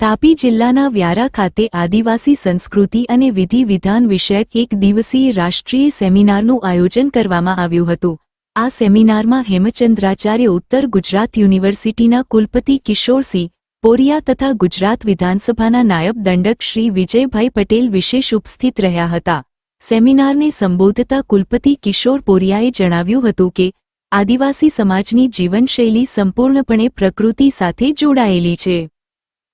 તાપી જિલ્લાના વ્યારા ખાતે આદિવાસી સંસ્કૃતિ અને વિધિ વિધાન વિષયક એક દિવસીય રાષ્ટ્રીય સેમિનારનું આયોજન કરવામાં આવ્યું હતું. આ સેમિનારમાં હેમચંદ્રાચાર્ય ઉત્તર ગુજરાત યુનિવર્સિટીના કુલપતિ કિશોરસિંહ પોરિયા તથા ગુજરાત વિધાનસભાના નાયબ દંડક શ્રી વિજયભાઈ પટેલ વિશેષ ઉપસ્થિત રહ્યા હતા. સેમિનારને સંબોધતા કુલપતિ કિશોર પોરિયાએ જણાવ્યું હતું કે, આદિવાસી સમાજની જીવનશૈલી સંપૂર્ણપણે પ્રકૃતિ સાથે જોડાયેલી છે.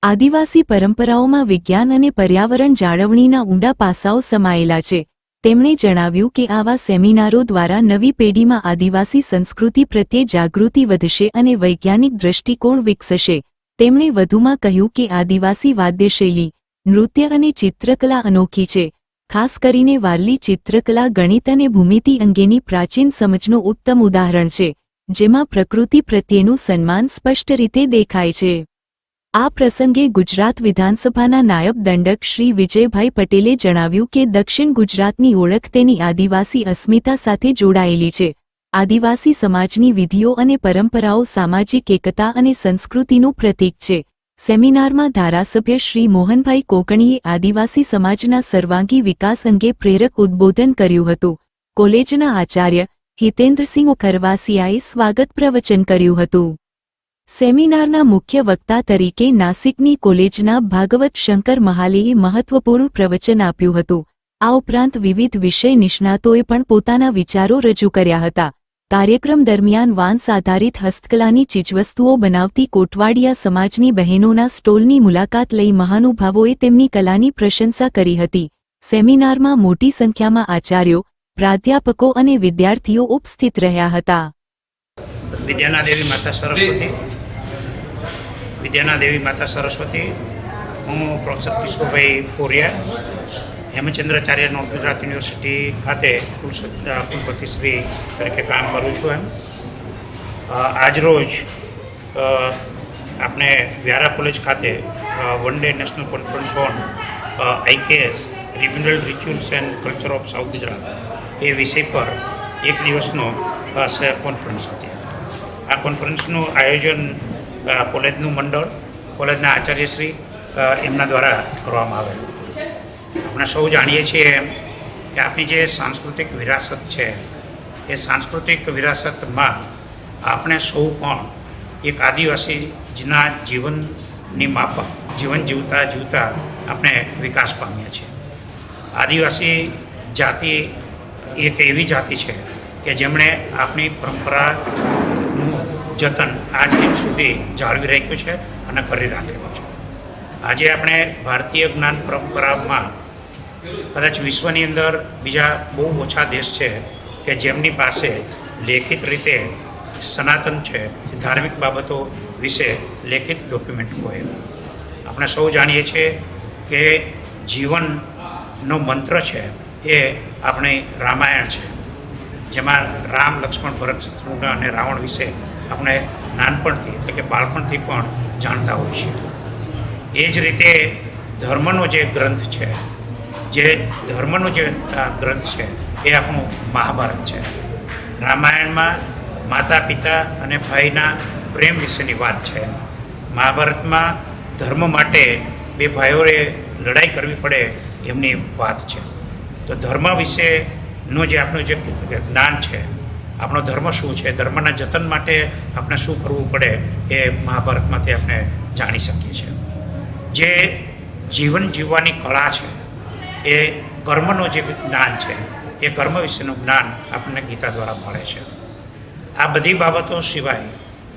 આદિવાસી પરંપરાઓમાં વિજ્ઞાન અને પર્યાવરણ જાળવણીના ઊંડા પાસાઓ સમાયેલા છે. તેમણે જણાવ્યું કે આવા સેમિનારો દ્વારા નવી પેઢીમાં આદિવાસી સંસ્કૃતિ પ્રત્યે જાગૃતિ વધશે અને વૈજ્ઞાનિક દૃષ્ટિકોણ વિકસશે. તેમણે વધુમાં કહ્યું કે આદિવાસી વાદ્યશૈલી, નૃત્ય અને ચિત્રકલા અનોખી છે. ખાસ કરીને વારલી ચિત્રકલા, ગણિત અને ભૂમિતિ અંગેની પ્રાચીન સમજનું ઉત્તમ ઉદાહરણ છે, જેમાં પ્રકૃતિ પ્રત્યેનું સન્માન સ્પષ્ટ રીતે દેખાય છે. આ પ્રસંગે ગુજરાત વિધાનસભાના નાયબ દંડક શ્રી વિજયભાઈ પટેલે જણાવ્યું કે દક્ષિણ ગુજરાતની ઓળખ તેની આદિવાસી અસ્મિતા સાથે જોડાયેલી છે. આદિવાસી સમાજની વિધિઓ અને પરંપરાઓ સામાજિક એકતા અને સંસ્કૃતિનું પ્રતીક છે. સેમિનારમાં ધારાસભ્ય શ્રી મોહનભાઈ કોકણીએ આદિવાસી સમાજના સર્વાંગી વિકાસ અંગે પ્રેરક ઉદ્બોધન કર્યું હતું. કોલેજના આચાર્ય હિતેન્દ્રસિંહ ખરવાસિયાએ સ્વાગત પ્રવચન કર્યું હતું. સેમિનારના મુખ્ય વક્તા તરીકે નાસિકની કોલેજના ભાગવત શંકર મહાલેએ મહત્વપૂર્ણ પ્રવચન આપ્યું હતું. આ ઉપરાંત વિવિધ વિષય નિષ્ણાતોએ પણ પોતાના વિચારો રજૂ કર્યા હતા. કાર્યક્રમ દરમિયાન વાંસ આધારિત હસ્તકલાની ચીજવસ્તુઓ બનાવતી કોટવાડિયા સમાજની બહેનોના સ્ટોલની મુલાકાત લઈ મહાનુભાવોએ તેમની કલાની પ્રશંસા કરી હતી. સેમિનારમાં મોટી સંખ્યામાં આચાર્યો, પ્રાધ્યાપકો અને વિદ્યાર્થીઓ ઉપસ્થિત રહ્યા હતા. વિદ્યાના દેવી માતા સરસ્વતી. વિદ્યાના દેવી માતા સરસ્વતી. હું professor Kishorbhai Poriya Hemchandracharya North Gujarat university ખાતે કુલ કુલપતિશ્રી તરીકે કામ કરું છું એમ. આજરોજ આપણે વ્યારા કોલેજ ખાતે one day national conference on IKS રિમ્યુનલ rituals and culture of South Gujarat. એ વિષય પર એક દિવસનો કોન્ફરન્સ હતી. આ કોન્ફરન્સનું આયોજન કોલેજનું મંડળ, કોલેજના આચાર્યશ્રી એમના દ્વારા કરવામાં આવેલું આપણે સૌ જાણીએ છીએ એમ કે આપણી જે સાંસ્કૃતિક વિરાસત છે, એ સાંસ્કૃતિક વિરાસતમાં આપણે સૌ પણ એક આદિવાસીના જીવનની માફક, જીવન જીવતા જીવતા આપણે વિકાસ પામીએ છીએ. આદિવાસી જાતિ એક એવી જાતિ છે કે જેમણે આપણી પરંપરાનું જતન આજ દિન સુધી જાળવી રાખ્યું છે અને કરી રાખેલું છે. આજે આપણે ભારતીય જ્ઞાન પરંપરામાં કદાચ વિશ્વની અંદર બીજા બહુ ઓછા દેશ છે કે જેમની પાસે લેખિત રીતે સનાતન છે, ધાર્મિક બાબતો વિશે લેખિત ડોક્યુમેન્ટ હોય. આપણે સૌ જાણીએ છીએ કે જીવનનો મંત્ર છે એ આપણે રામાયણ છે. જેમાં રામ, લક્ષ્મણ, ભરત, શત્રુઘ્ન અને રાવણ વિશે આપણે નાનપણથી એટલે કે બાળપણથી પણ જાણતા હોઈએ છીએ. એ જ રીતે ધર્મનો જે ગ્રંથ છે, જે ધર્મનો જે ગ્રંથ છે, એ આપણું મહાભારત છે. રામાયણમાં માતા પિતા અને ભાઈના પ્રેમ વિશેની વાત છે. મહાભારતમાં ધર્મ માટે બે ભાઈઓએ લડાઈ કરવી પડે એમની વાત છે. તો ધર્મ વિશેનું જે આપણું જે જ્ઞાન છે આપણો ધર્મ શું છે, ધર્મના જતન માટે આપણે શું કરવું પડે એ મહાભારતમાંથી આપણે જાણી શકીએ છીએ. જે જીવન જીવવાની કળા છે, એ કર્મનું જે જ્ઞાન છે, એ કર્મ વિશેનું જ્ઞાન આપણને ગીતા દ્વારા મળે છે. આ બધી બાબતો સિવાય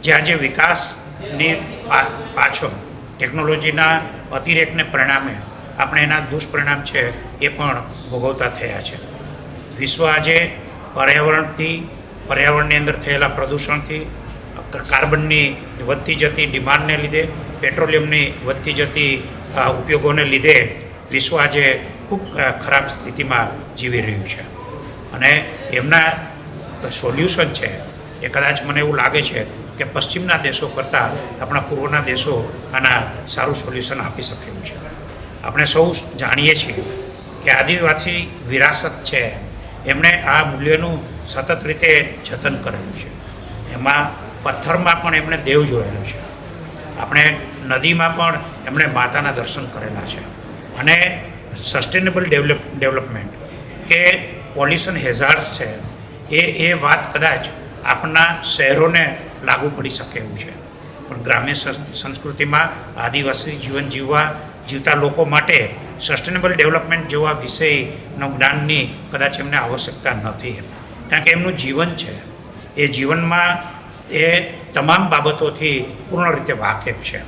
જે આજે વિકાસની પા- પાછળ ટેકનોલોજીના અતિરેકને પરિણામે આપણે એના દુષ્પરિણામ છે એ પણ ભોગવતા થયા છે. વિશ્વ આજે પર્યાવરણથી, પર્યાવરણની અંદર થયેલા પ્રદૂષણથી, કાર્બનની વધતી જતી ડિમાન્ડને લીધે, પેટ્રોલિયમની વધતી જતી ઉપયોગોને લીધે વિશ્વ આજે ખૂબ ખરાબ સ્થિતિમાં જીવી રહ્યું છે. અને એમના સોલ્યુશન છે એ કદાચ મને એવું લાગે છે કે પશ્ચિમના દેશો કરતાં આપણા પૂર્વના દેશો આના સારું સોલ્યુશન આપી શકે એવું છે. આપણે સૌ જાણીએ છીએ કે આદિવાસી વિરાસત છે એમણે આ મૂલ્યનું સતત રીતે જતન કરેલું છે. એમાં પથ્થરમાં પણ એમણે દેવ જોયેલો છે. આપણે નદીમાં પણ એમણે માતાના દર્શન કરેલા છે. અને સસ્ટેનેબલ ડેવલપ ડેવલપમેન્ટ કે પોલ્યુશન હેઝાર્ડ્સ છે, એ એ વાત કદાચ આપણા શહેરોને લાગુ પડી શકે એવું છે. પણ ગ્રામ્ય સંસ્કૃતિમાં આદિવાસી જીવન જીવવા જીવતા લોકો માટે સસ્ટેનેબલ ડેવલપમેન્ટ જેવા વિષયનો જ્ઞાનની કદાચ એમને આવશ્યકતા નથી. કારણ કે એમનું જીવન છે. એ જીવનમાં એ તમામ બાબતોથી પૂર્ણ રીતે વાકેફ છે.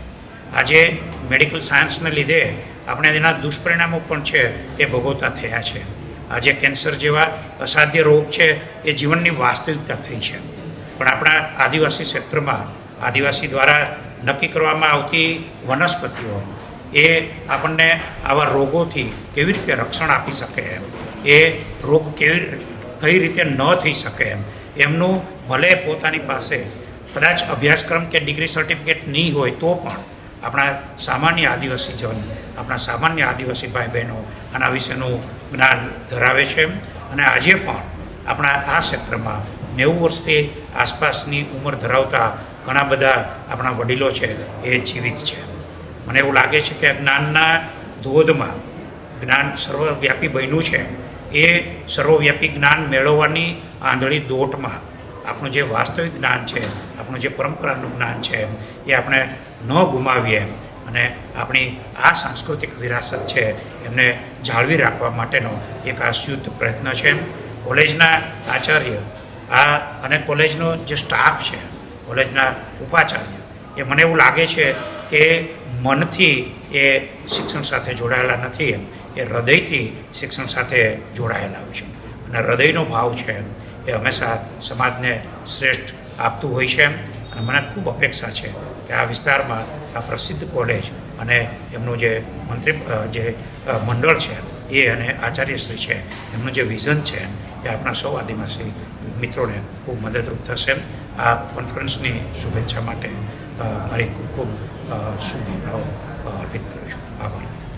આજે મેડિકલ સાયન્સને લીધે આપણે એના દુષ્પરિણામો પણ છે એ ભોગવતા થયા છે. આજે કેન્સર જેવા અસાધ્ય રોગ છે એ જીવનની વાસ્તવિકતા થઈ છે. પણ આપણા આદિવાસી ક્ષેત્રમાં આદિવાસી દ્વારા નક્કી કરવામાં આવતી વનસ્પતિઓ એ આપણને આવા રોગોથી કેવી રીતે રક્ષણ આપી શકે એમ એ રોગ કેવી કઈ રીતે ન થઈ શકે એમ એમનું ભલે પોતાની પાસે કદાચ અભ્યાસક્રમ કે ડિગ્રી સર્ટિફિકેટ નહીં હોય તો પણ આપણા સામાન્ય આદિવાસી જન, આપણા સામાન્ય આદિવાસી ભાઈ બહેનો આના વિશેનું જ્ઞાન ધરાવે છે. અને આજે પણ આપણા આ ક્ષેત્રમાં નેવું વર્ષથી આસપાસની ઉંમર ધરાવતા ઘણા બધા આપણા વડીલો છે એ જીવિત છે. મને એવું લાગે છે કે જ્ઞાનના ધોધમાં જ્ઞાન સર્વવ્યાપી બન્યું છે. એ સર્વવ્યાપી જ્ઞાન મેળવવાની આંધળી દોટમાં આપણું જે વાસ્તવિક જ્ઞાન છે, આપણું જે પરંપરાનું જ્ઞાન છે, એ આપણે ન ગુમાવીએ અને આપણી આ સાંસ્કૃતિક વિરાસત છે, એમને જાળવી રાખવા માટેનો એક આ પ્રયત્ન છે. કોલેજના આચાર્ય, આ અને કોલેજનો જે સ્ટાફ છે, કોલેજના ઉપાચાર્ય, એ મને એવું લાગે છે કે મનથી એ શિક્ષણ સાથે જોડાયેલા નથી એ હૃદયથી શિક્ષણ સાથે જોડાયેલા હોય છે. અને હૃદયનો ભાવ છે એ હંમેશા સમાજને શ્રેષ્ઠ આપતું હોય છે અને મને ખૂબ અપેક્ષા છે કે આ વિસ્તારમાં આ પ્રસિદ્ધ કોલેજ અને એમનું જે મંત્રી જે મંડળ છે એ અને આચાર્યશ્રી છે, એમનું જે વિઝન છે, એ આપણા સૌ આદિવાસી મિત્રોને ખૂબ મદદરૂપ થશે. આ કોન્ફરન્સની શુભેચ્છા માટે મારી ખૂબ ખૂબ શુભકામનાઓ અર્પિત કરું છું. આભાર.